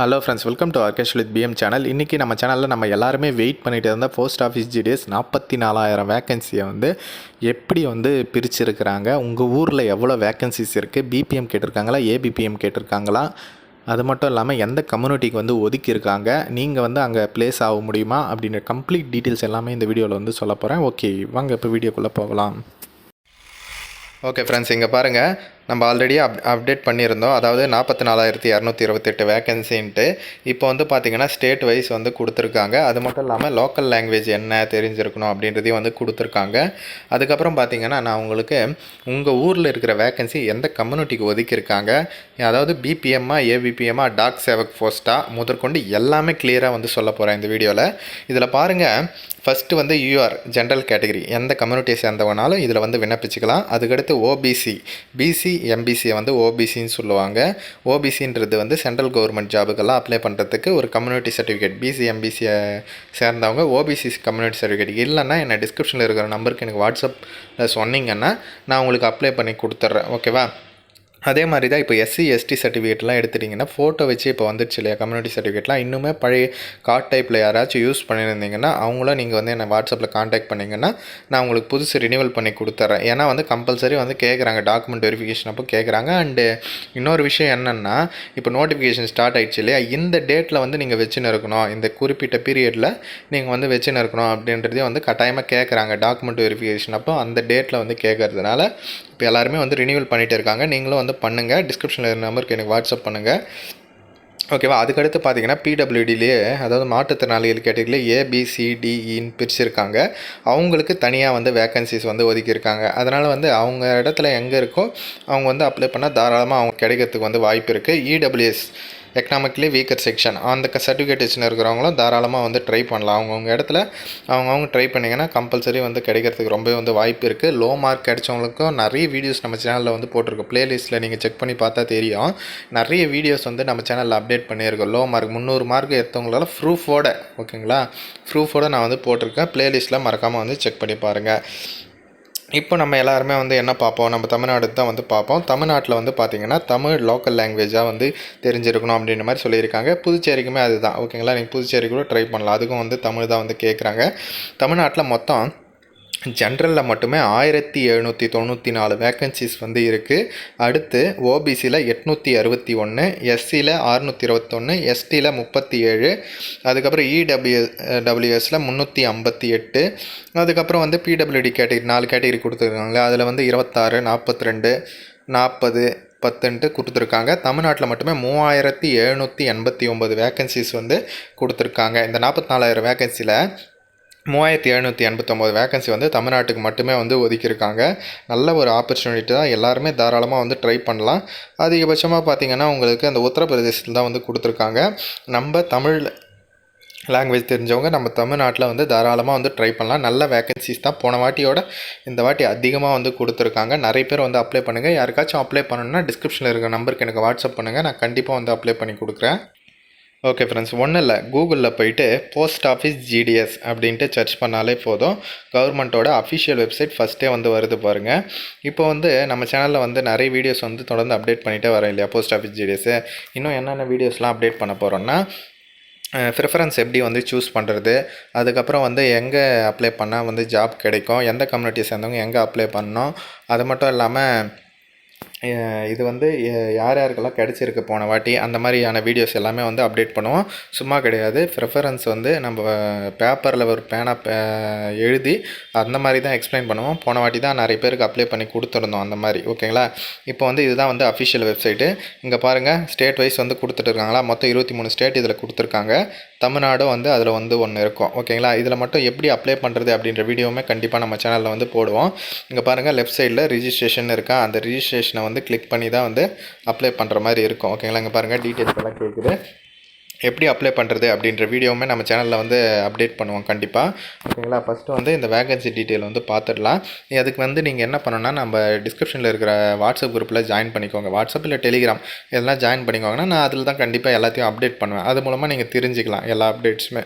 Hello friends welcome to Arkesh with PM channel இன்றைக்கி நம்ம சேனலில் நம்ம எல்லாருமே வெயிட் பண்ணிட்டு இருந்த போஸ்ட் ஆஃபீஸ் ஜிடிஎஸ் நாற்பத்தி நாலாயிரம் வேக்கன்சியை வந்து எப்படி வந்து பிரிச்சிருக்கிறாங்க? உங்கள் ஊரில் எவ்வளோ வேக்கன்சிஸ் இருக்குது பிபிஎம் கேட்டிருக்காங்களா? ஏபிபிஎம் கேட்டிருக்காங்களா? அது மட்டும் இல்லாமல் எந்த கம்யூனிட்டிக்கு வந்து ஒதுக்கியிருக்காங்க? நீங்கள் வந்து அங்கே ப்ளேஸ் ஆக முடியுமா? அப்படின்ற கம்ப்ளீட் டீட்டெயில்ஸ் எல்லாமே இந்த வீடியோவில் வந்து சொல்ல போகிறேன் ஓகே வாங்க இப்போ வீடியோக்குள்ளே போகலாம். ஓகே ஃப்ரெண்ட்ஸ் இங்கே பாருங்கள் நம்ம ஆல்ரெடி அப் அப்டேட் பண்ணியிருந்தோம். அதாவது நாற்பத்தி நாலாயிரத்தி இரநூத்தி இருபத்தெட்டு வேக்கன்சின்ட்டு இப்போ வந்து பார்த்திங்கன்னா ஸ்டேட் வைஸ் வந்து கொடுத்துருக்காங்க. அது மட்டும் இல்லாமல் லோக்கல் லாங்குவேஜ் என்ன தெரிஞ்சிருக்கணும் அப்படின்றதையும் வந்து கொடுத்துருக்காங்க. அதுக்கப்புறம் பார்த்திங்கன்னா நான் உங்களுக்கு உங்கள் ஊரில் இருக்கிற வேக்கன்சி எந்த கம்யூனிட்டிக்கு ஒதுக்கியிருக்காங்க? அதாவது பிபிஎம்மா ஏபிபிஎம்மா டாக் சேவக் போஸ்ட்டாக முதற்கொண்டு எல்லாமே கிளியராக வந்து சொல்ல போகிறேன் இந்த வீடியோவில் இதில் பாருங்கள் ஃபஸ்ட்டு வந்து யூஆர் ஜென்ரல் கேட்டகரி எந்த கம்யூனிட்டியை சேர்ந்தவனாலும் இதில் வந்து விண்ணப்பிச்சுக்கலாம். அதுக்கடுத்து ஓபிசி பிசி எம்பிசியை வந்து ஓபிசின்னு சொல்லுவாங்க. ஓபிசின்றது வந்து சென்ட்ரல் கவர்மெண்ட் ஜாபுக்கெல்லாம் அப்ளை பண்ணுறதுக்கு ஒரு கம்யூனிட்டி சர்டிஃபிகேட் பிசி எம்பிசியை சேர்ந்தவங்க ஓபிசி கம்யூனிட்டி சர்டிஃபிகேட் இல்லைன்னா என்ன டிஸ்கிரிப்ஷனில் இருக்கிற நம்பருக்கு எனக்கு வாட்ஸ்அப்பில் சொன்னீங்கன்னா நான் உங்களுக்கு அப்ளை பண்ணி கொடுத்துட்றேன். ஓகேவா அதே மாதிரி தான் இப்போ எஸ்சி எஸ்டி சர்டிஃபிகேட்லாம் எடுத்துட்டிங்கன்னா ஃபோட்டோ வச்சு இப்போ வந்துருச்சு இல்லையா கம்யூனிட்டி சர்டிஃபிகேட்லாம் இன்னுமே பழைய கார்ட் டைப்பில் யாராச்சும் யூஸ் பண்ணியிருந்தீங்கன்னா அவங்களும் நீங்கள் வந்து என்னை வாட்ஸ்அப்பில் காண்டாக்ட் பண்ணிங்கன்னா நான் உங்களுக்கு புதுசு ரினிவல் பண்ணி கொடுத்துட்றேன் ஏன்னா வந்து கம்பல்சரி வந்து கேட்குறாங்க டாக்குமெண்ட் வெரிஃபிகேஷன் அப்போ கேட்குறாங்க அண்டு இன்னொரு விஷயம் என்னென்னா இப்போ நோட்டிஃபிகேஷன் ஸ்டார்ட் ஆகிடுச்சு இல்லையா? இந்த டேட்டில் வந்து நீங்கள் வச்சுன்னு இருக்கணும். இந்த குறிப்பிட்ட பீரியடில் நீங்கள் வந்து வச்சுன்னு இருக்கணும் அப்படின்றதையும் வந்து கட்டாயமாக கேட்குறாங்க டாக்குமெண்ட் வெரிஃபிகேஷன் அப்போ அந்த டேட்டில் வந்து கேட்கறதுனால இப்போ எல்லாருமே வந்து ரினியூவல் பண்ணிகிட்டு இருக்காங்க. நீங்களும் வந்து பண்ணுங்கள் டிஸ்கிரிப்ஷனில் இருந்த நம்பருக்கு எனக்கு வாட்ஸ்அப் பண்ணுங்கள் ஓகேவா அதுக்கடுத்து பார்த்தீங்கன்னா பிடபிள்யூடிலேயே அதாவது மாற்றுத்திறனாளிகள் கேட்டகரியில் ஏபிசிடிஇன்னு e பிரிச்சிருக்காங்க. அவங்களுக்கு தனியாக வந்து வேக்கன்சிஸ் வந்து ஒதுக்கியிருக்காங்க. அதனால் வந்து அவங்க இடத்துல எங்கே இருக்கோ அவங்க வந்து அப்ளை பண்ணால் தாராளமாக அவங்க கிடைக்கிறதுக்கு வந்து வாய்ப்பு இருக்குது இடபிள்யூஎஸ் எக்கனாமிக்கலி வீக்கர் செக்ஷன் அந்த சர்டிஃபிகேட்டேஷன் இருக்கிறவங்களும் தாராளமாக வந்து ட்ரை பண்ணலாம். அவங்கவுங்க இடத்துல அவங்கவுங்க ட்ரை பண்ணிங்கன்னா கம்பல்சரி வந்து கிடைக்கிறதுக்கு ரொம்பவே வந்து வாய்ப்பு இருக்குது லோ மார்க் கிடைச்சவங்களுக்கும் நிறைய வீடியோஸ் நம்ம சேனலில் வந்து போட்டிருக்கோம் ப்ளேலிஸ்ட்டில் நீங்கள் செக் பண்ணி பார்த்தா தெரியும். நிறைய வீடியோஸ் வந்து நம்ம சேனலில் அப்டேட் பண்ணியிருக்கோம். லோ மார்க் முந்நூறு மார்க் எடுத்தவங்களால ப்ரூஃபோட ஓகேங்களா ப்ரூஃபோட நான் வந்து போட்டிருக்கேன். ப்ளேலிஸ்ட்டில் மறக்காமல் வந்து செக் பண்ணி பாருங்கள் இப்போ நம்ம எல்லாருமே வந்து என்ன பார்ப்போம்? நம்ம தமிழ்நாடு தான் வந்து பார்ப்போம். தமிழ்நாட்டில் வந்து பார்த்திங்கன்னா தமிழ் லோக்கல் லாங்குவேஜாக வந்து தெரிஞ்சிருக்கணும் அப்படின்ற மாதிரி சொல்லியிருக்காங்க. புதுச்சேரிக்குமே அதுதான். ஓகேங்களா? நீங்கள் புதுச்சேரி கூட ட்ரை பண்ணலாம். அதுக்கும் வந்து தமிழ் தான் வந்து கேட்குறாங்க தமிழ்நாட்டில் மொத்தம் ஜென்ரலில் மட்டுமே ஆயிரத்தி எழுநூற்றி தொண்ணூற்றி நாலு வேக்கன்சிஸ் வந்து இருக்குது அடுத்து ஓபிசியில் எட்நூற்றி அறுபத்தி ஒன்று எஸ்சியில் அறுநூற்றி இருபத்தொன்று எஸ்டியில் முப்பத்தி ஏழு அதுக்கப்புறம் இடபிள்யூ டபிள்யூஎஸில் முந்நூற்றி ஐம்பத்தி எட்டு அதுக்கப்புறம் வந்து பிடபிள்யூடி கேட்டகரி நாலு கேட்டகரி கொடுத்துருக்காங்களே அதில் வந்து இருபத்தாறு நாற்பத்தி ரெண்டு நாற்பது பத்துன்ட்டு கொடுத்துருக்காங்க. தமிழ்நாட்டில் மட்டுமே மூவாயிரத்தி எழுநூற்றி எண்பத்தி ஒம்பது வேக்கன்சிஸ் வந்து கொடுத்துருக்காங்க. இந்த நாற்பத்தி நாலாயிரம் வேக்கன்சியில் மூவாயிரத்தி எழுநூற்றி எண்பத்தொம்போது வேகன்சி வந்து தமிழ்நாட்டுக்கு மட்டுமே வந்து ஒதுக்கியிருக்காங்க. நல்ல ஒரு ஆப்பர்ச்சுனிட்டி தான். எல்லாருமே தாராளமாக வந்து ட்ரை பண்ணலாம். அதிகபட்சமாக பார்த்திங்கன்னா உங்களுக்கு அந்த உத்தரப்பிரதேசத்தில் தான் வந்து கொடுத்துருக்காங்க. நம்ம தமிழ் லாங்குவேஜ் தெரிஞ்சவங்க நம்ம தமிழ்நாட்டில் வந்து தாராளமாக வந்து ட்ரை பண்ணலாம். நல்ல வேகன்சிஸ் தான் போன வாட்டியோட இந்த வாட்டி அதிகமாக வந்து கொடுத்துருக்காங்க. நிறைய பேர் வந்து அப்ளை பண்ணுங்கள் யாருக்காச்சும் அப்ளை பண்ணணுன்னா டிஸ்கிரிப்ஷனில் இருக்க நம்பருக்கு எனக்கு வாட்ஸ்அப் பண்ணுங்கள் நான் கண்டிப்பாக வந்து அப்ளை பண்ணி கொடுக்குறேன். ஓகே ஃப்ரெண்ட்ஸ் ஒன்றும் இல்லை. கூகுளில் போயிட்டு போஸ்ட் ஆஃபீஸ் ஜிடிஎஸ் அப்படின்ட்டு சர்ச் பண்ணாலே போதும். கவர்மெண்ட்டோட அஃபிஷியல் வெப்சைட் ஃபஸ்ட்டே வந்து வருது பாருங்கள் இப்போ வந்து நம்ம சேனலில் வந்து நிறைய வீடியோஸ் வந்து தொடர்ந்து அப்டேட் பண்ணிகிட்டே வரேன் இல்லையா? போஸ்ட் ஆஃபீஸ் ஜிடிஎஸ் இன்னும் என்னென்ன வீடியோஸ்லாம் அப்டேட் பண்ண போகிறோன்னா ப்ரிஃபரன்ஸ் எப்படி வந்து சூஸ் பண்ணுறது அதுக்கப்புறம் வந்து எங்கே அப்ளை பண்ணால் வந்து ஜாப் கிடைக்கும்? எந்த கம்யூனிட்டி சேர்ந்தவங்க எங்கே அப்ளை பண்ணோம் அது மட்டும் இல்லாமல் இது வந்து யார் யாருக்கெல்லாம் கிடச்சிருக்கு போன வாட்டி அந்த மாதிரியான வீடியோஸ் எல்லாமே வந்து அப்டேட் பண்ணுவோம். சும்மா கிடையாது. ப்ரிஃபரன்ஸ் வந்து நம்ம பேப்பரில் ஒரு பேனா எழுதி அந்த மாதிரி தான் எக்ஸ்பிளைன் பண்ணுவோம். போன வாட்டி தான் நிறைய பேருக்கு அப்ளை பண்ணி கொடுத்துருந்தோம் அந்த மாதிரி. ஓகேங்களா? இப்போ வந்து இதுதான் வந்து அஃபிஷியல் வெப்சைட்டு இங்கே பாருங்கள் ஸ்டேட் வைஸ் வந்து கொடுத்துட்டு இருக்காங்களா? மொத்தம் இருபத்தி மூணு ஸ்டேட் இதில் கொடுத்துருக்காங்க. தமிழ்நாடும் வந்து அதில் வந்து ஒன்று இருக்கும். ஓகேங்களா? இதில் மட்டும் எப்படி அப்ளை பண்ணுறது அப்படின்ற வீடியோவுமே கண்டிப்பாக நம்ம சேனலில் வந்து போடுவோம். இங்கே பாருங்கள் லெஃப்ட் சைடில் ரிஜிஸ்ட்ரேஷன் இருக்கா? அந்த ரிஜிஸ்ட்ரேஷனை வந்து கிளிக் பண்ணி தான் வந்து அப்ளை பண்ணுற மாதிரி இருக்கும். ஓகேங்களா? இங்கே பாருங்கள் டீட்டெயில்ஸ் எல்லாம் கேட்குது எப்படி அப்ளை பண்ணுறது அப்படின்ற வீடியோவுமே நம்ம சேனலில் வந்து அப்டேட் பண்ணுவோம் கண்டிப்பாக ஓகேங்களா ஃபஸ்ட்டு வந்து இந்த வேகன்சி டீட்டெயில் வந்து பார்த்துடலாம் அதுக்கு வந்து நீங்கள் என்ன பண்ணணும்னா நம்ம டிஸ்கிரிப்ஷனில் இருக்கிற வாட்ஸ்அப் குரூப்பில் ஜாயின் பண்ணிக்கோங்க. வாட்ஸ்அப் இல்லை டெலிகிராம் இதெல்லாம் ஜாயின் பண்ணிக்கோங்கன்னா நான் அதில் தான் கண்டிப்பாக எல்லாத்தையும் அப்டேட் பண்ணுவேன். அது மூலமாக நீங்கள் தெரிஞ்சுக்கலாம் எல்லா அப்டேட்ஸுமே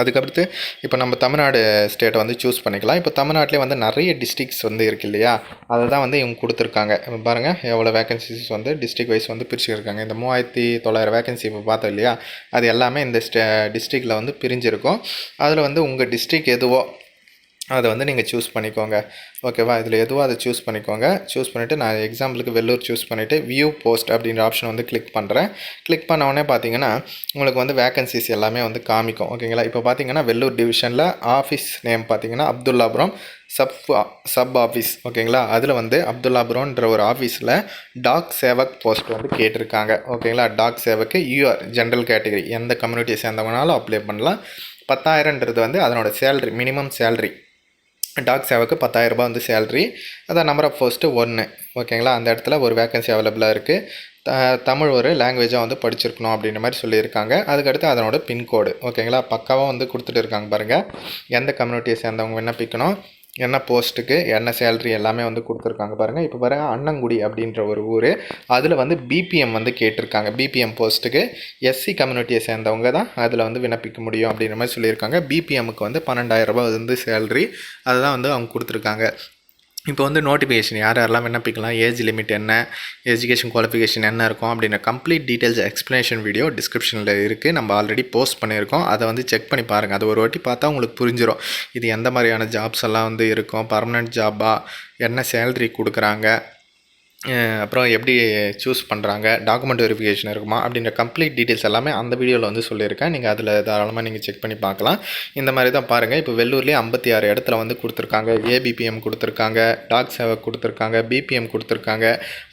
அதுக்கடுத்து இப்போ நம்ம தமிழ்நாடு ஸ்டேட்டை வந்து சூஸ் பண்ணிக்கலாம். இப்போ தமிழ்நாட்டிலே வந்து நிறைய டிஸ்ட்ரிக்ஸ் வந்து இருக்கு இல்லையா? அதை தான் வந்து இவங்க கொடுத்துருக்காங்க. இப்போ பாருங்கள் எவ்வளோ வேகன்சிஸ் வந்து டிஸ்ட்ரிக் வைஸ் வந்து பிரிச்சுருக்காங்க இந்த மூவாயிரத்தி தொள்ளாயிரம் வேகன்சி இப்போ பார்த்தோம் இல்லையா? அது எல்லாமே இந்த ஸ்டே டிஸ்ட்ரிக்டில் வந்து பிரிஞ்சிருக்கும். அதில் வந்து உங்கள் டிஸ்ட்ரிக் எதுவோ அதை வந்து நீங்கள் சூஸ் பண்ணிக்கோங்க. ஓகேவா இதில் எதுவோ அதை சூஸ் பண்ணிக்கோங்க. சூஸ் பண்ணிவிட்டு நான் எக்ஸாம்பிளுக்கு வெள்ளூர் சூஸ் பண்ணிவிட்டு வியூ போஸ்ட் அப்படின்ற ஆப்ஷன் வந்து கிளிக் பண்ணுறேன் கிளிக் பண்ண பார்த்தீங்கன்னா உங்களுக்கு வந்து வேகன்சிஸ் எல்லாமே வந்து காமிக்கும். ஓகேங்களா இப்போ பார்த்தீங்கன்னா வெள்ளூர் டிவிஷனில் ஆஃபீஸ் நேம் பார்த்தீங்கன்னா அப்துல்லாபுரம் சப் சப் ஆஃபீஸ் ஓகேங்களா அதில் வந்து அப்துல்லாபுரம்ன்ற ஒரு ஆஃபீஸில் டாக் சேவக் போஸ்ட் வந்து கேட்டிருக்காங்க. ஓகேங்களா டாக் சேவக்கு யூஆர் ஜென்ரல் கேட்டகரி எந்த கம்யூனிட்டியை சேர்ந்தவனாலும் அப்ளை பண்ணலாம். பத்தாயிரன்றது வந்து அதனோட சேல்ரி மினிமம் சேல்ரி டாக் சேவைக்கு பத்தாயிரரூபா வந்து சேல்ரி அதான் நம்பர் ஆஃப் ஃபர்ஸ்ட்டு ஒன்று ஓகேங்களா அந்த இடத்துல ஒரு வேகன்சி அவைலபிளாக இருக்குது த தமிழ் ஒரு லாங்குவேஜாக வந்து படிச்சிருக்கணும் அப்படின்ற மாதிரி சொல்லியிருக்காங்க. அதுக்கடுத்து அதனோட பின்கோடு ஓகேங்களா பக்காவாக வந்து கொடுத்துட்டு இருக்காங்க பாருங்கள் எந்த கம்யூனிட்டியை சேர்ந்தவங்க விண்ணப்பிக்கணும்? என்ன போஸ்ட்டுக்கு என்ன சேலரி எல்லாமே வந்து கொடுத்துருக்காங்க பாருங்கள் இப்போ பாருங்கள் அன்னங்குடி அப்படின்ற ஒரு ஊர். அதில் வந்து பிபிஎம் வந்து கேட்டிருக்காங்க. பிபிஎம் போஸ்ட்டுக்கு எஸ்சி கம்யூனிட்டியை சேர்ந்தவங்க தான் அதில் வந்து விண்ணப்பிக்க முடியும் அப்படின்ற மாதிரி சொல்லியிருக்காங்க. பிபிஎம்க்கு வந்து பன்னெண்டாயிரம் ரூபாய் வந்து சேலரி அதுதான் வந்து அவங்க கொடுத்துருக்காங்க. இப்போ வந்து நோட்டிஃபிகேஷன் யார் யாரெல்லாம் விண்ணப்பிக்கலாம்? ஏஜ் லிமிட் என்ன? எஜுகேஷன் குவாலிஃபிகேஷன் என்ன இருக்கும்? அப்படின்ற கம்ப்ளீட் டீட்டெயில்ஸ் எக்ஸ்ப்ளனேஷன் வீடியோ டிஸ்கிரிப்ஷனில் இருக்குது நம்ம ஆல்ரெடி போஸ்ட் பண்ணியிருக்கோம். அதை வந்து செக் பண்ணி பாருங்கள் அது ஒரு வாட்டி பார்த்தா உங்களுக்கு புரிஞ்சிடும் இது எந்த மாதிரியான ஜாப்ஸ் எல்லாம் வந்து இருக்கும்? பர்மனெண்ட் ஜாபா என்ன சேல்ரி கொடுக்குறாங்க? அப்புறம் எப்படி சூஸ் பண்ணுறாங்க டாக்குமெண்ட் வெரிஃபிகேஷன் இருக்குமா அப்படின்ற கம்ப்ளீட் டீட்டெயில்ஸ் எல்லாமே அந்த வீடியோவில் வந்து சொல்லியிருக்கேன். நீங்கள் அதில் தாராளமாக நீங்கள் செக் பண்ணி பார்க்கலாம். இந்த மாதிரி தான் பாருங்கள் இப்போ வெள்ளூர்லேயே ஐம்பத்தி ஆறு இடத்துல வந்து கொடுத்துருக்காங்க. ஏபிபிஎம் கொடுத்துருக்காங்க டாக் சேவை கொடுத்துருக்காங்க பிபிஎம் கொடுத்துருக்காங்க.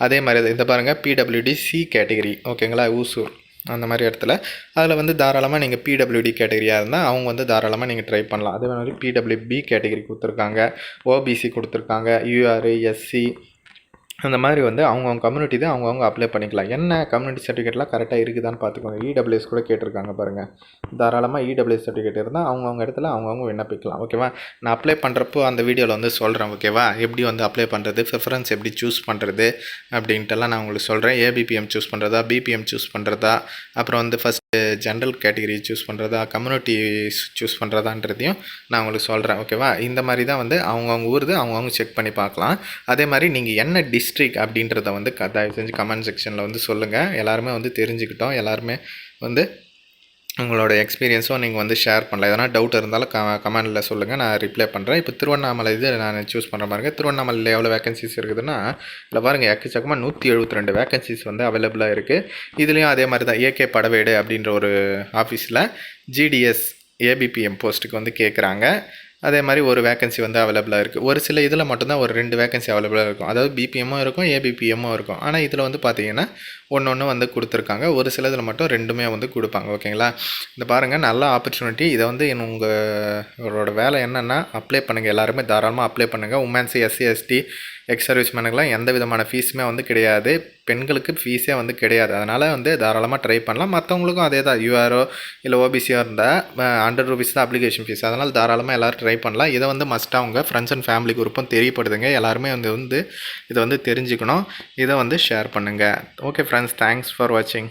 அதே மாதிரி இந்த பாருங்கள் பிடபிள்யூடி சி கேட்டகரி ஓகேங்களா ஊசூர். அந்த மாதிரி இடத்துல. அதில் வந்து தாராளமாக நீங்கள் பிடபிள்யூடி கேட்டகரியாக இருந்தால் அவங்க வந்து தாராளமாக நீங்கள் ட்ரை பண்ணலாம். அதே மாதிரி பிடபிள்யூபி கேட்டகரி கொடுத்துருக்காங்க. ஓபிசி கொடுத்துருக்காங்க. யூஆர் எஸ்சி அந்த மாதிரி வந்து அவங்கவுங்க கம்யூனிட்டி தான் அவங்கவுங்க அப்ளை பண்ணிக்கலாம். என்ன கம்யூனிட்டி சர்டிஃபிகேட்லாம் கரெக்டாக இருக்குதான்னு பார்த்துக்கோங்க. இடபிள்யூஎஸ் கூட கேட்டிருக்காங்க பாருங்கள் தாராளமாக இடபிள்யூஎஸ் சர்டிஃபிகேட் இருந்தால் அவங்கவுங்க இடத்துல அவங்கவுங்க விண்ணப்பிக்கலாம். ஓகேவா நான் அப்ளை பண்ணுறப்போ அந்த வீடியோவில் வந்து சொல்கிறேன் ஓகேவா எப்படி வந்து அப்ளை பண்ணுறது ப்ரிஃபரன்ஸ் எப்படி சூஸ் பண்ணுறது அப்படின்ட்டுலாம் நான் உங்களுக்கு சொல்கிறேன் ஏபிபிஎம் சூஸ் பண்ணுறதா பிபிஎம் சூஸ் பண்ணுறதா அப்புறம் வந்து ஃபஸ்ட் ஜென்ரல் கேட்டகரி சூஸ் பண்ணுறதா கம்யூனிட்டி சூஸ் பண்ணுறதான்றதையும் நான் உங்களுக்கு சொல்கிறேன் ஓகேவா இந்த மாதிரி தான் வந்து அவங்கவுங்க ஊருது அவங்கவுங்க செக் பண்ணி பார்க்கலாம். அதே மாதிரி நீங்கள் என்ன டிஸ்ட்ரிக் அப்படின்றத வந்து தயவு செஞ்சு கமெண்ட் செக்ஷனில் வந்து சொல்லுங்கள் எல்லாருமே வந்து தெரிஞ்சுக்கிட்டோம். எல்லாருமே வந்து உங்களோட எக்ஸ்பீரியன்ஸும் நீங்கள் வந்து ஷேர் பண்ணலாம். எதனா டவுட் இருந்தாலும் க கமெண்டில் சொல்லுங்கள் நான் ரிப்ளை பண்ணுறேன் இப்போ திருவண்ணாமலை இது நான் சூஸ் பண்ணுற மாதிரி திருவண்ணாமலையில் எவ்வளோ வேகன்சிஸ் இருக்குதுன்னா இல்லை பாருங்கள் எக்கச்சக்கமாக நூற்றி எழுபத்தி ரெண்டு வேகன்சிஸ் வந்து அவைலபிளாக இருக்குது இதுலேயும் அதே மாதிரி தான். ஏகே படவேடு அப்படின்ற ஒரு ஆஃபீஸில் ஜிடிஎஸ் ஏபிபிஎம் போஸ்ட்டுக்கு வந்து கேட்குறாங்க அதே மாதிரி ஒரு வேகன்சி வந்து அவைலபிளாக இருக்குது ஒரு சில இதில் மட்டும்தான் ஒரு ரெண்டு வேகன்சி அவைலபிளாக இருக்கும். அதாவது பிபிஎம்மும் இருக்கும் ஏபிபிஎம்மும் இருக்கும். ஆனால் இதில் வந்து பார்த்தீங்கன்னா ஒன்று ஒன்று வந்து கொடுத்துருக்காங்க. ஒரு சில இதில் மட்டும் ரெண்டுமே வந்து கொடுப்பாங்க. ஓகேங்களா? இந்த பாருங்கள் நல்ல ஆப்பர்ச்சுனிட்டி இதை வந்து உங்களோட வேலை என்னென்னா அப்ளை பண்ணுங்கள் எல்லாருமே தாராளமாக அப்ளை பண்ணுங்கள் women's SC ST ex service மேனுக்கெலாம் எந்த விதமான ஃபீஸுமே வந்து கிடையாது. பெண்களுக்கு ஃபீஸே வந்து கிடையாது. அதனால் வந்து தாராளமாக ட்ரை பண்ணலாம். மற்றவங்களுக்கும் அதே தான். யூஆரோ இல்லை ஓபிசியோ இருந்தால் ஹண்ட்ரட் ருபீஸ் தான் அப்ளிகேஷன் ஃபீஸ் அதனால் தாராளமாக எல்லோரும் ட்ரை பண்ணலாம். இதை வந்து மஸ்ட்டாக அவங்க ஃப்ரெண்ட்ஸ் அண்ட் ஃபேமிலி குரூப்பும் தெரியப்படுதுங்க எல்லாருமே வந்து வந்து இதை வந்து தெரிஞ்சுக்கணும். இதை வந்து ஷேர் பண்ணுங்கள் ஓகே ஃப்ரெண்ட்ஸ் தேங்க்ஸ் ஃபார் வாட்சிங்